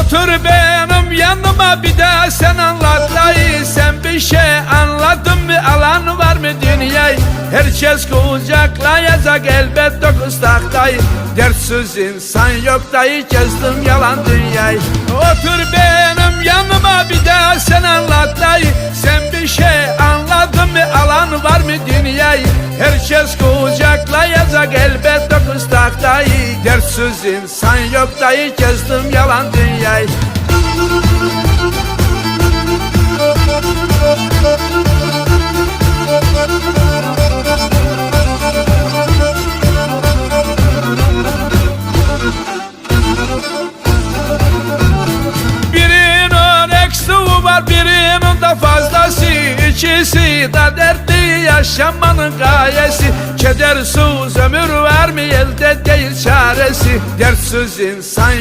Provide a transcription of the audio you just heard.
Otur benim yanıma bir de sen anlat. Dayı Sen bir şey anladın mı? Alan var mı dünyayı? Herkes kucaklayacak elbet dokuz dayı Dertsiz insan yok dayı kestim yalan dünyayı. Otur benim yanıma bir de sen anlat. Dayı Sen bir şey anladın mı? Alan var mı dünyayı? Herkes kucaklayacak elbet dayı Dertsiz insan yok dayı kestim yalan dünyayı. İkisi de dertli yaşamanın gayesi Kedersiz ömür var mı elde değil çaresi. Dertsiz insan